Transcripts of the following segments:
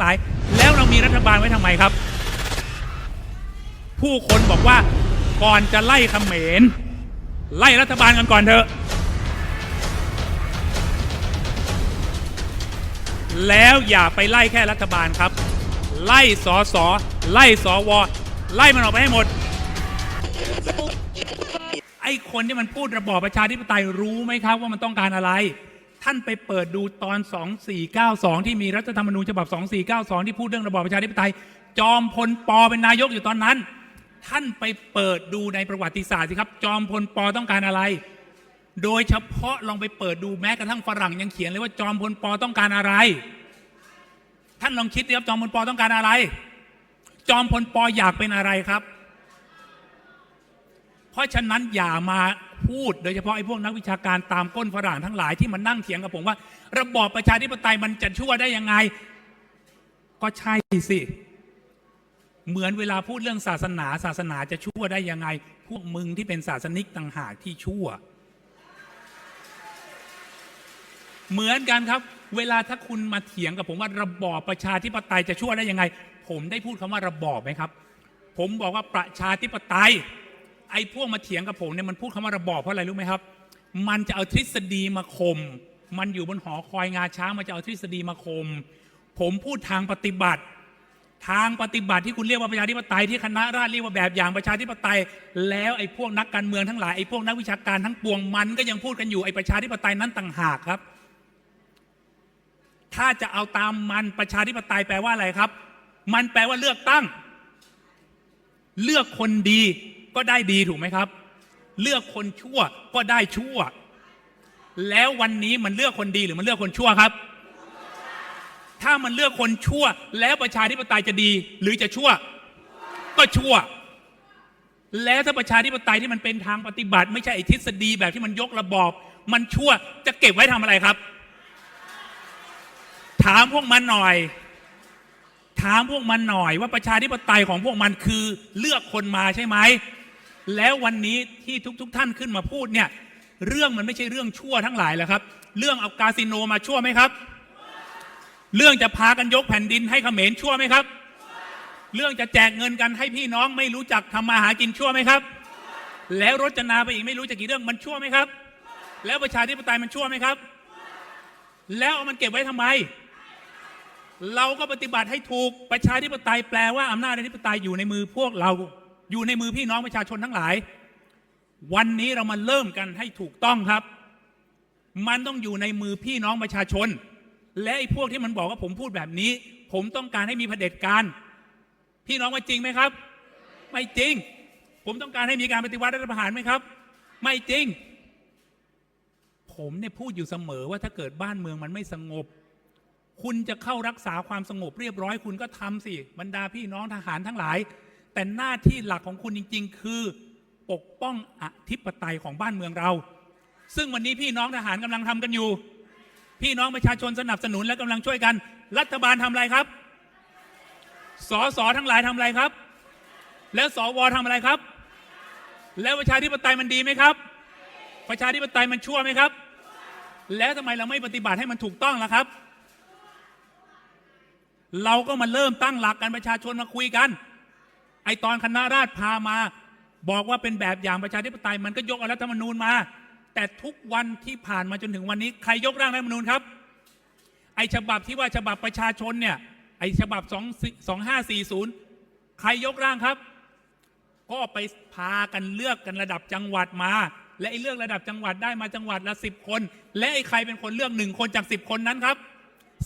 หลาย แล้วเรามีรัฐบาลไว้ทำไมครับ ผู้คนบอกว่าก่อนจะไล่เขมรไล่รัฐบาลกันก่อนเถอะ แล้วอย่าไปไล่แค่รัฐบาลครับ ไล่สอสอไล่สอวอไล่มันออกไปให้หมด ไอ้คนที่มันพูดระบอบประชาธิปไตยรู้ไหมครับว่ามันต้องการอะไร ท่านไปเปิดดูตอน 2492 ที่มีรัฐธรรมนูญฉบับ 2492 ที่พูดเรื่องระบอบประชาธิปไตย จอมพลปอเป็นนายกอยู่ตอนนั้น ท่านไปเปิดดูในประวัติศาสตร์สิครับ จอมพลปอต้องการอะไร โดยเฉพาะลองไปเปิดดูแม้กระทั่งฝรั่งยังเขียนเลยว่าจอมพลปอต้องการอะไร ท่านลองคิดดิครับจอมพลปอต้องการอะไร จอมพลปออยากเป็นอะไรครับ เพราะฉะนั้นอย่ามาพูด โดยเฉพาะไอ้พวกนักวิชาการตามก้นฝรั่งทั้งหลายที่มันนั่งเถียงกับผมว่า ระบอบประชาธิปไตยมันจะชั่วได้ยังไง ก็ใช่สิ เหมือนเวลาพูดเรื่องศาสนา ศาสนาจะชั่วได้ยังไง พวกมึงที่เป็นศาสนิกต่างหากที่ชั่ว เหมือนกันครับ เวลาถ้าคุณมาเถียงกับผมว่าระบอบประชาธิปไตยจะชั่วได้ยังไง ผมได้พูดคำว่าระบอบไหมครับ ผมบอกว่าประชาธิปไตย ไอ้พวกมาเถียงกับผมเนี่ยมันพูดคำว่าระบอบเพราะอะไรรู้ไหมครับ มันจะเอาทฤษฎีมาข่มมันอยู่บนหอคอยงาช้างมันจะเอาทฤษฎีมาข่มผมพูดทางปฏิบัติ ทางปฏิบัติที่คุณเรียกว่าประชาธิปไตยที่คณะราษฎรเรียกว่าแบบอย่างประชาธิปไตย แล้วไอ้พวกนักการเมืองทั้งหลายไอ้พวกนักวิชาการทั้งปวงมันก็ยังพูดกันอยู่ไอ้ประชาธิปไตยนั้นต่างหากครับ ถ้าจะเอาตามมันประชาธิปไตยแปลว่าอะไรครับ มันแปลว่าเลือกตั้ง เลือกคนดี ก็ได้ดีถูกไหมครับ เลือกคนชั่วก็ได้ชั่ว แล้ววันนี้มันเลือกคนดีหรือมันเลือกคนชั่วครับ ถ้ามันเลือกคนชั่ว แล้วประชาธิปไตยจะดี หรือจะชั่ว ก็ชั่ว แล้วถ้าประชาธิปไตยที่มันเป็นทางปฏิบัติ ไม่ใช่อทฤษฎีแบบที่มันยกระบอบ มันชั่วจะเก็บไว้ทำอะไรครับ ถามพวกมันหน่อยถามพวกมันหน่อยว่าประชาธิปไตยของพวกมันคือเลือกคนมาใช่ไหม แล้ววันนี้ที่ทุกๆทท่านขึ้นมาพูดเนี่ย เรื่องมันไม่ใช่เรื่องชั่วทั้งหลายแล้วครับ เรื่องเอากาสิโนมาชั่วไหมครับ เรื่องจะพากันยกแผ่นดินให้เขมรชั่วไหมครับ เรื่องจะแจกเงินกันให้พี่น้องไม่รู้จักทำมาหากินชั่วไหมครับ แล้วรจนาไปอีกไม่รู้จะกี่เรื่องมันชั่วไหมครับ แล้วประชาธิปไตยมันชั่วไหมครับ แล้วเอามันเก็บไว้ทำไมเราก็ปฏิบัติให้ถูกประชาธิปไตยแปลว่าอำนาจอธิปไตยอยู่ในมือพวกเรา อยู่ในมือพี่น้องประชาชนทั้งหลาย วันนี้เรามาเริ่มกันให้ถูกต้องครับ มันต้องอยู่ในมือพี่น้องประชาชน และไอ้พวกที่มันบอกว่าผมพูดแบบนี้ ผมต้องการให้มีเผด็จการ พี่น้องว่าจริงไหมครับ ไม่จริง ผมต้องการให้มีการปฏิวัติรัฐประหารไหมครับ ไม่จริง ผมเนี่ยพูดอยู่เสมอว่าถ้าเกิดบ้านเมืองมันไม่สงบคุณจะเข้ารักษาความสงบเรียบร้อย คุณก็ทำสิบรรดาพี่น้องทหารทั้งหลาย แต่หน้าที่หลักของคุณจริง ๆ คือปกป้องอธิปไตยของบ้านเมืองเรา ซึ่งวันนี้พี่น้องทหารกำลังทำกันอยู่ พี่น้องประชาชนสนับสนุนและกำลังช่วยกัน รัฐบาลทำอะไรครับสสทั้งหลายทำอะไรครับ แล้วสวทำอะไรครับ แล้วประชาธิปไตยมันดีไหมครับ ประชาธิปไตยมันชั่วไหมครับ แล้วทำไมเราไม่ปฏิบัติให้มันถูกต้องล่ะครับ เราก็มาเริ่มตั้งหลักกันประชาชนมาคุยกัน ไอตอนคณะราษฎรพามา บอกว่าเป็นแบบอย่างประชาธิปไตยมันก็ยกเอารัฐธรรมนูญมา แต่ทุกวันที่ผ่านมาจนถึงวันนี้ ใครยกร่างรัฐธรรมนูญครับ ไอฉบับที่ว่าฉบับประชาชนเนี่ยไอฉบับ2 2540 ใครยกร่างครับ ก็ไปพากันเลือกกันระดับจังหวัดมา และไอเลือกระดับจังหวัดได้มาจังหวัดละสิบคน และไอใครเป็นคนเลือกหนึ่งคนจากสิบคนนั้นครับ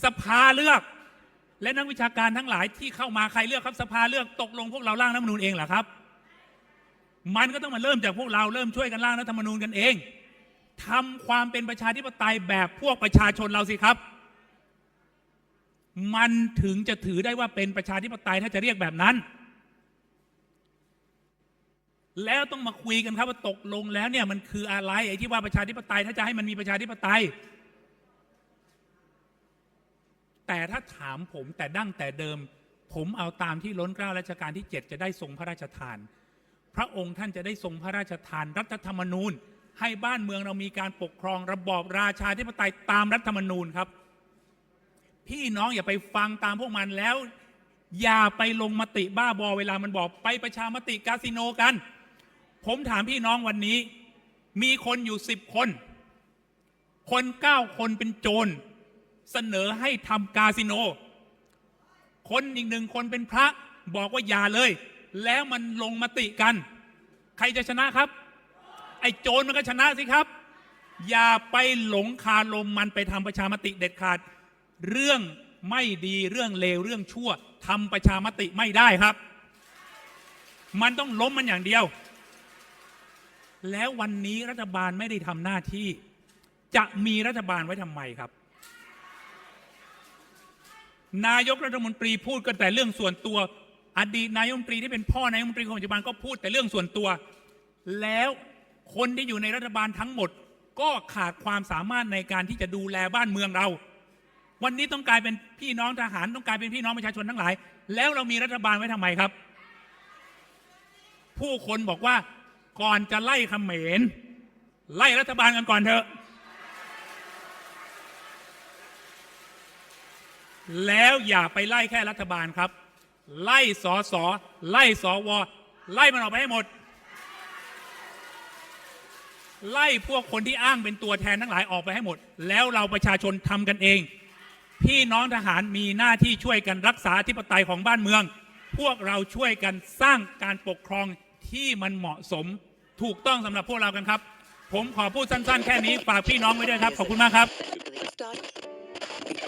สภาเลือก และนักวิชาการทั้งหลายที่เข้ามาใครเลือกครับสภาเลือกตกลงพวกเราร่างรัฐธรรมนูญเองเหรอครับ มันก็ต้องมาเริ่มจากพวกเราเริ่มช่วยกันร่างรัฐธรรมนูญกันเองทำความเป็นประชาธิปไตยแบบพวกประชาชนเราสิครับ มันถึงจะถือได้ว่าเป็นประชาธิปไตยถ้าจะเรียกแบบนั้น แล้วต้องมาคุยกันครับว่าตกลงแล้วเนี่ยมันคืออะไรไอ้ที่ว่าประชาธิปไตยถ้าจะให้มันมีประชาธิปไตย แต่ถ้าถามผมแต่ดั้งแต่เดิม ผมเอาตามที่ล้นเกล้ารัชกาลที่ 7 จะได้ทรงพระราชทาน พระองค์ท่านจะได้ทรงพระราชทานรัฐธรรมนูญ ให้บ้านเมืองเรามีการปกครองระบอบราชาธิปไตยตามรัฐธรรมนูญครับ พี่น้องอย่าไปฟังตามพวกมันแล้ว อย่าไปลงมติบ้าบอเวลามันบอกไปประชามติคาสิโนกัน ผมถามพี่น้องวันนี้ มีคนอยู่สิบคน คนเก้าคนเป็นโจร เสนอให้ทำคาสิโน คนอีกหนึ่งคนเป็นพระบอกว่าอย่าเลย แล้วมันลงมติกัน ใครจะชนะครับ ไอ้โจรมันก็ชนะสิครับ อย่าไปหลงคาลมมันไปทำประชามติเด็ดขาด เรื่องไม่ดีเรื่องเลวเรื่องชั่วทำประชามติไม่ได้ครับ มันต้องล้มมันอย่างเดียว แล้ววันนี้รัฐบาลไม่ได้ทำหน้าที่ จะมีรัฐบาลไว้ทำไมครับ นายกรัฐมนตรีพูดกันแต่เรื่องส่วนตัว อดีตนายกรัฐมนตรีที่เป็นพ่อนายกรัฐมนตรีของปัจจุบันก็พูดแต่เรื่องส่วนตัว แล้วคนที่อยู่ในรัฐบาลทั้งหมด ก็ขาดความสามารถในการที่จะดูแลบ้านเมืองเรา วันนี้ต้องกลายเป็นพี่น้องทหารต้องกลายเป็นพี่น้องประชาชนทั้งหลาย แล้วเรามีรัฐบาลไว้ทำไมครับ ผู้คนบอกว่าก่อนจะไล่เขมรไล่รัฐบาลกันก่อนเถอะ แล้วอย่าไปไล่แค่รัฐบาลครับ ไล่สอสอไล่สอวอไล่มันออกไปให้หมด ไล่พวกคนที่อ้างเป็นตัวแทนทั้งหลายออกไปให้หมด แล้วเราประชาชนทำกันเอง พี่น้องทหารมีหน้าที่ช่วยกันรักษาธิปไตยของบ้านเมือง พวกเราช่วยกันสร้างการปกครองที่มันเหมาะสมถูกต้องสำหรับพวกเรากันครับ ผมขอพูดสั้น ๆ แค่นี้ฝากพี่น้องไว้ด้วยครับ ขอบคุณมากครับ